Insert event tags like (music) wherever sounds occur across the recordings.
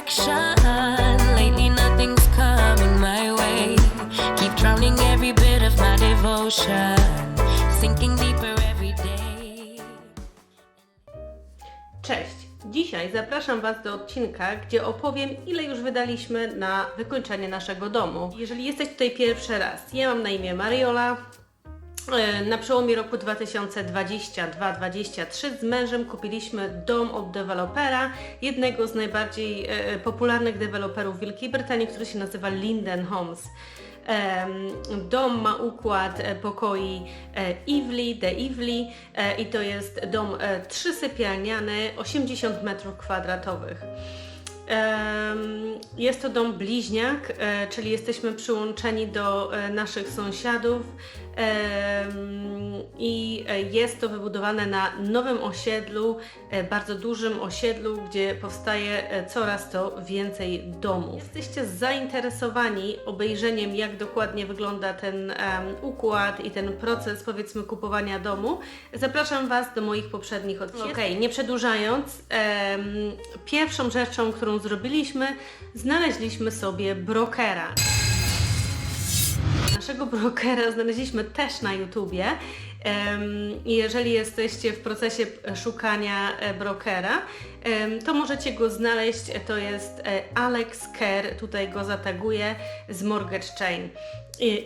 direction. Lately, nothing's coming my way. Keep drowning every bit of my devotion, sinking deeper every day. Cześć! Dzisiaj zapraszam Was do odcinka, gdzie opowiem, ile już wydaliśmy na wykończenie naszego domu. Jeżeli jesteś tutaj pierwszy raz, ja mam na imię Mariola. E, Na przełomie roku 2022-2023 z mężem kupiliśmy dom od dewelopera, jednego z najbardziej e, popularnych deweloperów Wielkiej Brytanii, który się nazywa Linden Homes. Dom ma układ e, pokoi e, Ivli, de Ivli e, i to jest dom e, trzysypialniany, 80 metrów kwadratowych. Jest to dom bliźniak, e, czyli jesteśmy przyłączeni do e, naszych sąsiadów i e, jest to wybudowane na nowym osiedlu, bardzo dużym osiedlu, gdzie powstaje coraz to więcej domów. Jesteście zainteresowani obejrzeniem, jak dokładnie wygląda ten układ i ten proces, powiedzmy, kupowania domu. Zapraszam Was do moich poprzednich odcinków. Okej, nie przedłużając, pierwszą rzeczą, którą zrobiliśmy, znaleźliśmy sobie brokera. Naszego brokera znaleźliśmy też na YouTubie. Jeżeli jesteście w procesie szukania e, brokera, to możecie go znaleźć. To jest e, Alex Kerr, tutaj go zataguję z Mortgage Chain.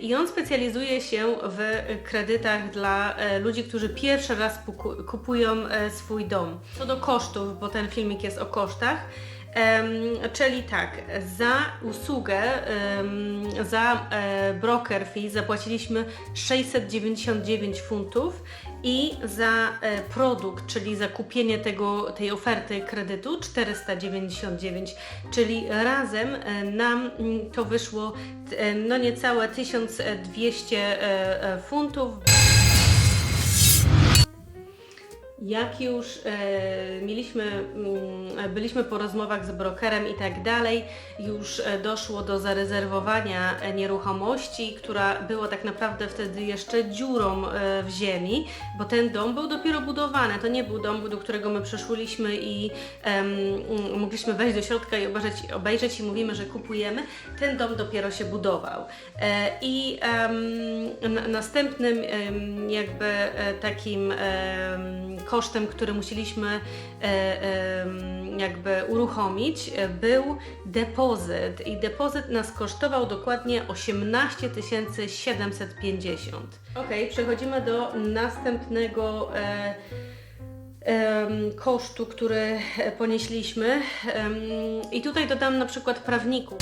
I on specjalizuje się w kredytach dla e, ludzi, którzy pierwszy raz kupują swój dom. Co do kosztów, bo ten filmik jest o kosztach. Czyli tak, za usługę, za e, broker fee zapłaciliśmy 699 funtów i za e, produkt, czyli za kupienie tego, tej oferty kredytu 499, czyli razem e, nam mm, to wyszło no niecałe 1200 e, e, funtów. Jak już e, mieliśmy, mm, byliśmy po rozmowach z brokerem i tak dalej, już e, doszło do zarezerwowania nieruchomości, która była tak naprawdę wtedy jeszcze dziurą e, w ziemi, bo ten dom był dopiero budowany. To nie był dom, do którego my przyszłyśmy i mm, mogliśmy wejść do środka i obejrzeć, obejrzeć i mówimy, że kupujemy. Ten dom dopiero się budował. I następnym jakby takim kosztem, który musieliśmy e, jakby uruchomić, e, był depozyt i depozyt nas kosztował dokładnie 18 750. Ok, przechodzimy do następnego e, kosztu, który ponieśliśmy i tutaj dodam na przykład prawników.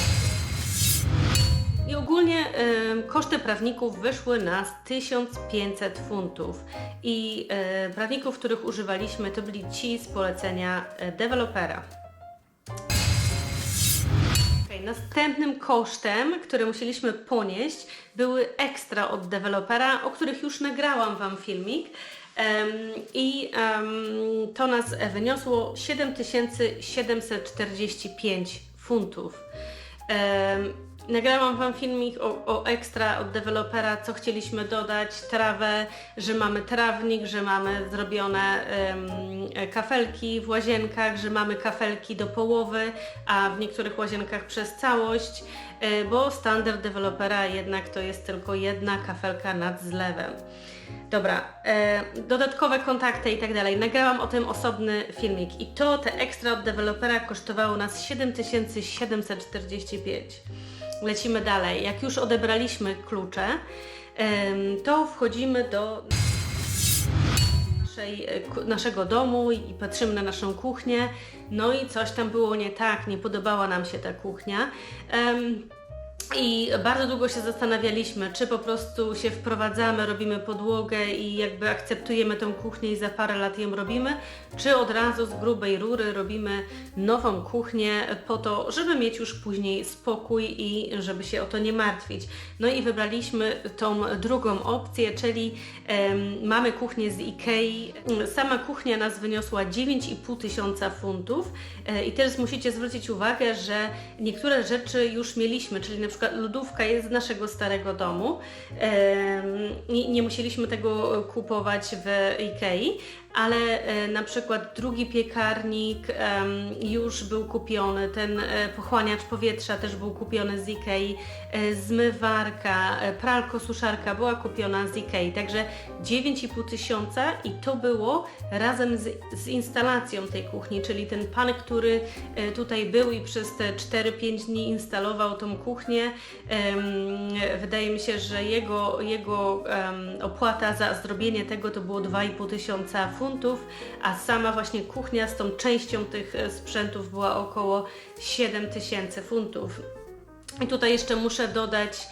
I ogólnie em, koszty prawników wyszły na 1500 funtów. I e, prawników, których używaliśmy, to byli ci z polecenia e, dewelopera. Okej, Następnym kosztem, który musieliśmy ponieść, były ekstra od dewelopera, o których już nagrałam Wam filmik. I em, to nas wyniosło 7745 funtów. Em, Nagrałam Wam filmik o, o ekstra od dewelopera, co chcieliśmy dodać, trawę, że mamy trawnik, że mamy zrobione kafelki w łazienkach, że mamy kafelki do połowy, a w niektórych łazienkach przez całość, bo standard dewelopera jednak to jest tylko jedna kafelka nad zlewem. Dobra, e, dodatkowe kontakty i tak dalej. Nagrałam o tym osobny filmik i to, te ekstra od dewelopera kosztowało nas 7745. Lecimy dalej. Jak już odebraliśmy klucze, to wchodzimy do naszej, e, naszego domu i patrzymy na naszą kuchnię. No i coś tam było nie tak, nie podobała nam się ta kuchnia. I bardzo długo się zastanawialiśmy, czy po prostu się wprowadzamy, robimy podłogę i jakby akceptujemy tą kuchnię i za parę lat ją robimy, czy od razu z grubej rury robimy nową kuchnię po to, żeby mieć już później spokój i żeby się o to nie martwić. No i wybraliśmy tą drugą opcję, czyli em, mamy kuchnię z Ikei. Sama kuchnia nas wyniosła 9,5 tysiąca funtów e, i teraz musicie zwrócić uwagę, że niektóre rzeczy już mieliśmy, czyli na przykład lodówka jest z naszego starego domu. Nie, nie musieliśmy tego kupować w Ikei, ale e, na przykład drugi piekarnik już był kupiony, ten e, pochłaniacz powietrza też był kupiony z Ikei, e, zmywarka, e, pralko-suszarka była kupiona z Ikei, także 9,5 tysiąca i to było razem z, z instalacją tej kuchni, czyli ten pan, który tutaj był i przez te 4-5 dni instalował tą kuchnię, wydaje mi się, że jego, jego opłata za zrobienie tego to było 2,5 tysiąca funtów, a sama właśnie kuchnia z tą częścią tych e, sprzętów była około 7 tysięcy funtów. I tutaj jeszcze muszę dodać,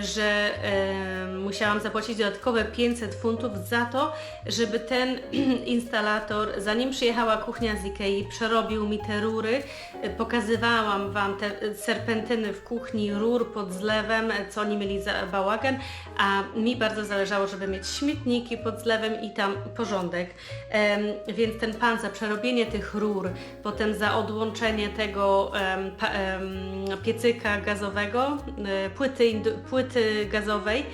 że e, musiałam zapłacić dodatkowe 500 funtów za to, żeby ten (clears throat) instalator, zanim przyjechała kuchnia z Ikei, przerobił mi te rury. E, Pokazywałam Wam te e, serpentyny w kuchni, rur pod zlewem, e, co oni mieli za bałagan, a mi bardzo zależało, żeby mieć śmietniki pod zlewem i tam porządek. Więc ten pan za przerobienie tych rur, potem za odłączenie tego piecyka gazowego, e, płyty, płyty gazowej,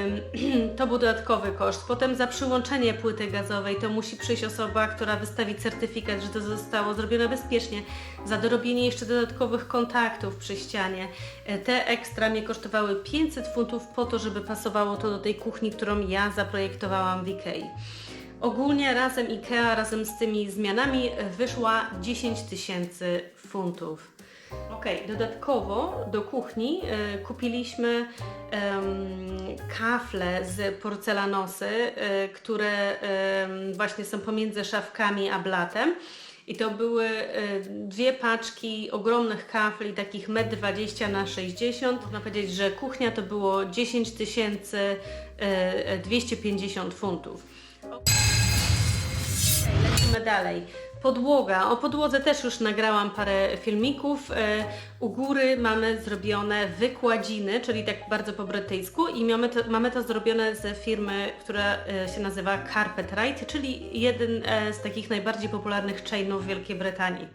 (clears throat) to był dodatkowy koszt. Potem za przyłączenie płyty gazowej to musi przyjść osoba, która wystawi certyfikat, że to zostało zrobione bezpiecznie. Za dorobienie jeszcze dodatkowych kontaktów przy ścianie. E, Te ekstra mnie kosztowały 500 funtów po to, żeby pasowało to do tej kuchni, którą ja zaprojektowałam w Ikei. Ogólnie razem IKEA, razem z tymi zmianami e, wyszła 10 tysięcy funtów. Ok, dodatkowo do kuchni e, kupiliśmy kafle z porcelanosy, e, które właśnie są pomiędzy szafkami a blatem. I to były e, dwie paczki ogromnych kafli, takich 1,20 m na 60 Można powiedzieć, że kuchnia to było 10 tysięcy e, 250 funtów. Lecimy dalej. Podłoga. O podłodze też już nagrałam parę filmików. E, U góry mamy zrobione wykładziny, czyli tak bardzo po brytyjsku i mamy to, mamy to zrobione z firmy, która e, się nazywa Carpetrite, czyli jeden e, z takich najbardziej popularnych chainów w Wielkiej Brytanii.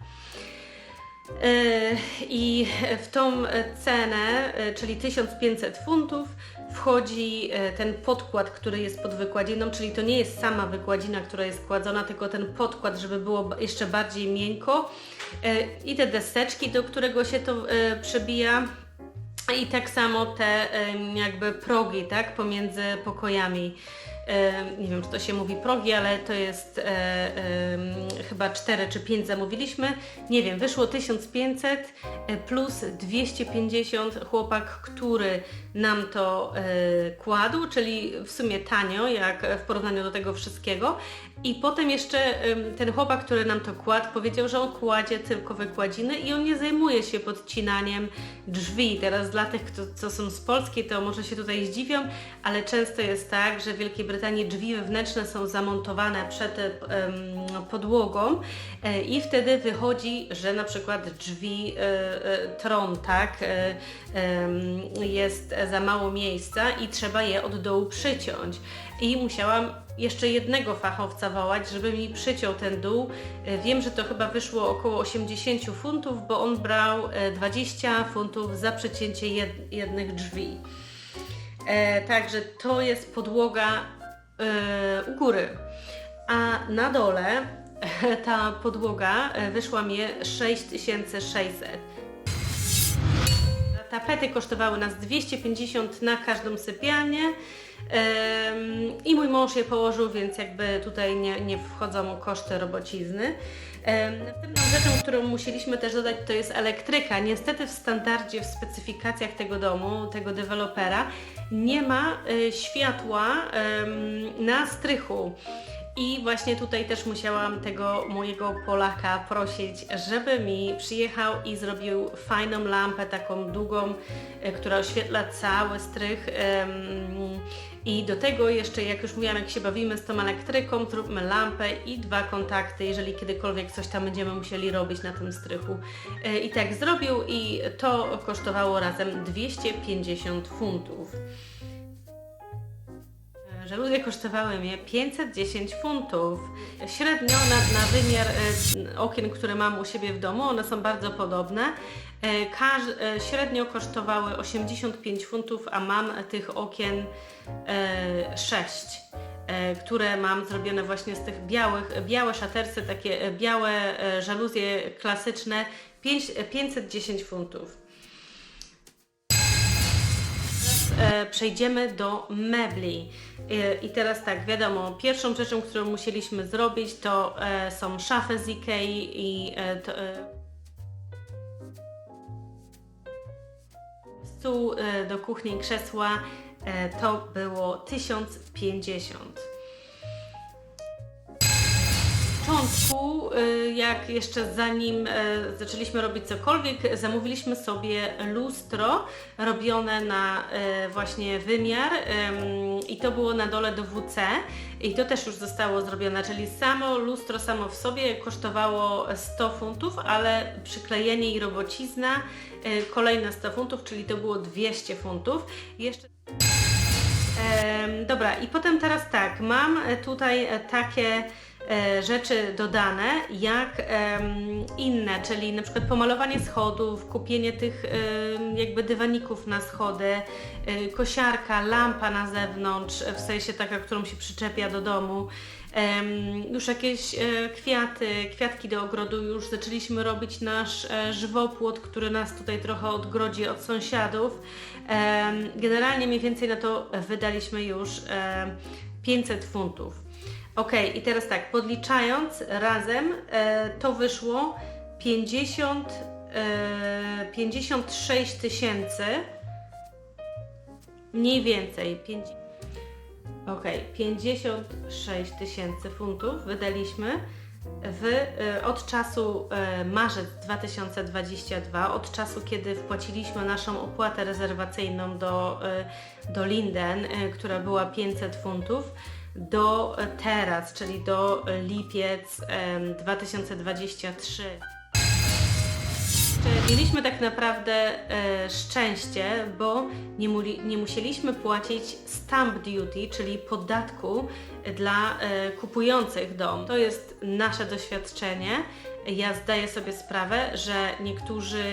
E, I w tą cenę, e, czyli 1500 funtów, wchodzi e, ten podkład, który jest pod wykładziną, czyli to nie jest sama wykładzina, która jest kładzona, tylko ten podkład, żeby było jeszcze bardziej miękko. I te deseczki, do którego się to przebija. I tak samo te jakby progi, tak, pomiędzy pokojami. Nie wiem, czy to się mówi progi, ale to jest e, em, chyba 4 czy 5 zamówiliśmy. Nie wiem, wyszło 1500 e, plus 250 chłopak, który nam to e, kładł, czyli w sumie tanio, jak w porównaniu do tego wszystkiego. I potem jeszcze ten chłopak, który nam to kładł, powiedział, że on kładzie tylko wykładziny i on nie zajmuje się podcinaniem drzwi. Teraz dla tych, kto, co są z Polski, to może się tutaj zdziwią, ale często jest tak, że w Wielkiej Brytanii drzwi wewnętrzne są zamontowane przed podłogą e, i wtedy wychodzi, że na przykład drzwi e, e, tron, tak, jest za mało miejsca i trzeba je od dołu przyciąć. I musiałam jeszcze jednego fachowca wołać, żeby mi przyciął ten dół. Wiem, że to chyba wyszło około 80 funtów, bo on brał e, 20 funtów za przycięcie jed- jednych drzwi. Także to jest podłoga u góry. A na dole (laughs) ta podłoga e, wyszła mi 6600. Tapety kosztowały nas 250 na każdą sypialnię. I mój mąż je położył, więc jakby tutaj nie, nie wchodzą koszty robocizny. Następną rzeczą, którą musieliśmy też dodać, to jest elektryka. Niestety w standardzie, w specyfikacjach tego domu, tego dewelopera, nie ma y, światła na strychu. I właśnie tutaj też musiałam tego mojego Polaka prosić, żeby mi przyjechał i zrobił fajną lampę, taką długą, e, która oświetla cały strych. I do tego jeszcze, jak już mówiłam, jak się bawimy z tą elektryką, zróbmy lampę i dwa kontakty, jeżeli kiedykolwiek coś tam będziemy musieli robić na tym strychu. E, I tak zrobił i to kosztowało razem 250 funtów. Żaluzje kosztowały mnie 510 funtów. Średnio na, na wymiar e, okien, które mam u siebie w domu, one są bardzo podobne. E, każ, e, średnio kosztowały 85 funtów, a mam tych okien e, 6. e, które mam zrobione właśnie z tych białych, białe szatersy, takie białe żaluzje klasyczne, pięć- e, 510 funtów. Przejdziemy do mebli. E, I teraz tak, wiadomo, pierwszą rzeczą, którą musieliśmy zrobić, to e, są szafy z Ikei i e, to, e, stół e, do kuchni, krzesła. E, to było 1050. początku, y, jak jeszcze zanim e, zaczęliśmy robić cokolwiek, zamówiliśmy sobie lustro robione na e, właśnie wymiar i to było na dole do WC i to też już zostało zrobione, czyli samo lustro samo w sobie kosztowało 100 funtów, ale przyklejenie i robocizna kolejne 100 funtów, czyli to było 200 funtów. Jeszcze dobra, i potem teraz tak, mam tutaj takie rzeczy dodane, jak inne, czyli na przykład pomalowanie schodów, kupienie tych jakby dywaników na schody, e, kosiarka, lampa na zewnątrz, e, w sensie taka, którą się przyczepia do domu. Już jakieś e, kwiaty, kwiatki do ogrodu, już zaczęliśmy robić nasz e, żywopłot, który nas tutaj trochę odgrodzi od sąsiadów. Generalnie mniej więcej na to wydaliśmy już em, 500 funtów. Ok, i teraz tak, podliczając razem, e, to wyszło 50, e, 56 tysięcy, mniej więcej. 5, ok, 56 tysięcy funtów wydaliśmy w, e, od czasu e, marzec 2022, od czasu kiedy wpłaciliśmy naszą opłatę rezerwacyjną do, e, do Linden, e, która była 500 funtów, do teraz, czyli do lipiec em, 2023. Jeszcze Mieliśmy tak naprawdę e, szczęście, bo nie, nie musieliśmy płacić stamp duty, czyli podatku dla e, kupujących dom. To jest nasze doświadczenie. Ja zdaję sobie sprawę, że niektórzy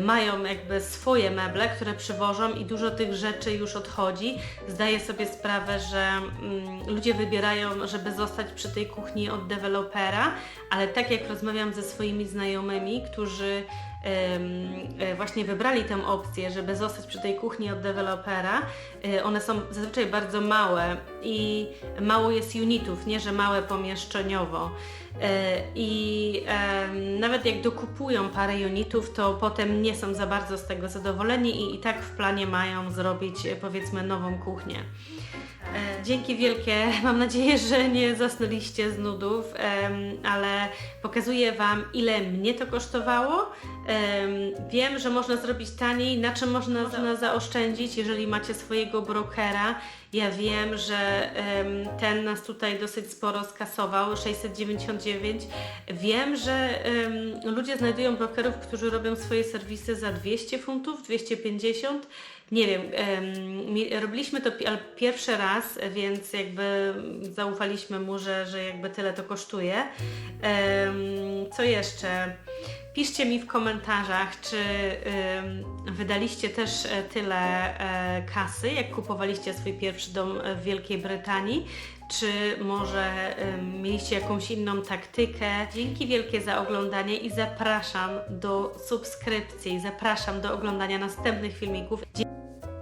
mają jakby swoje meble, które przywożą i dużo tych rzeczy już odchodzi. Zdaję sobie sprawę, że mm, ludzie wybierają, żeby zostać przy tej kuchni od dewelopera, ale tak jak rozmawiam ze swoimi znajomymi, którzy e, właśnie wybrali tę opcję, żeby zostać przy tej kuchni od dewelopera, e, one są zazwyczaj bardzo małe i mało jest unitów, nie że małe pomieszczeniowo. E, I nawet jak dokupują parę unitów, to potem nie są za bardzo z tego zadowoleni i, i tak w planie mają zrobić e, powiedzmy nową kuchnię. E, Dzięki wielkie. (laughs) Mam nadzieję, że nie zasnęliście z nudów, ale pokazuję Wam, ile mnie to kosztowało. Em, Wiem, że można zrobić taniej, na czym można, można zaoszczędzić, jeżeli macie swojego brokera. Ja wiem, że ten nas tutaj dosyć sporo skasował, 699. Wiem, że ludzie znajdują brokerów, którzy robią swoje serwisy za 200 funtów, 250. Nie wiem, robiliśmy to pierwszy raz, więc jakby zaufaliśmy mu, że, że jakby tyle to kosztuje. Co jeszcze? Piszcie mi w komentarzach, czy wydaliście też e, tyle e, kasy, jak kupowaliście swój pierwszy dom w Wielkiej Brytanii, czy może mieliście jakąś inną taktykę. Dzięki wielkie za oglądanie i zapraszam do subskrypcji, zapraszam do oglądania następnych filmików.